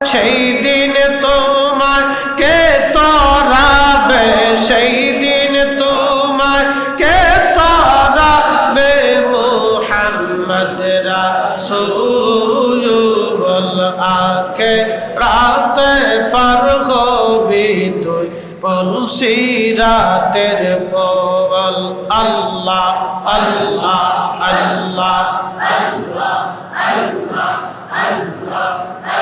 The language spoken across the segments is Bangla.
সেই দিন তোমার কে তরাবে? সেই দিন তোমার কে তরাবে? মোহাম্মদ রাসূল আকে রাতে পার হবি তুই পলসি রাতের বল আল্লাহ আল্লাহ আল্লাহ তেরা হতে ধার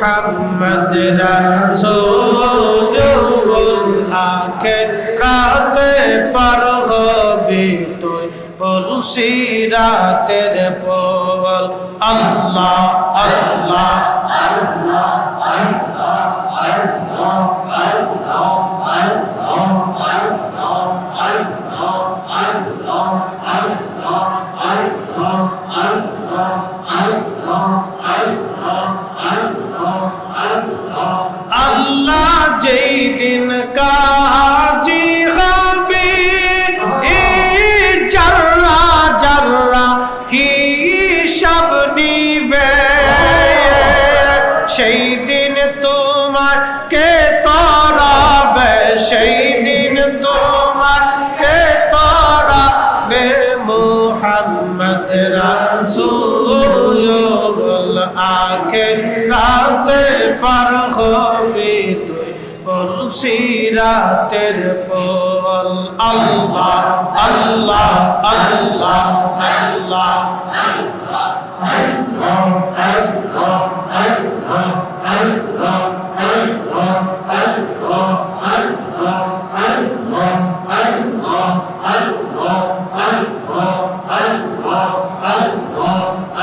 মোহাম্মদ রাসূল আকে রাতে পার হবি তুই বলছি রাতের বল আল্লাহ আল্লাহ। মোহাম্মদ রাসূল আকে রাতে পার হবি তুই বলসি রাতের পল। আল্লাহ আল্লাহ আল্লাহ আল্লাহ আল্লাহ আল্লাহ আল্লাহ আল্লাহ।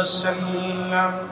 وسلم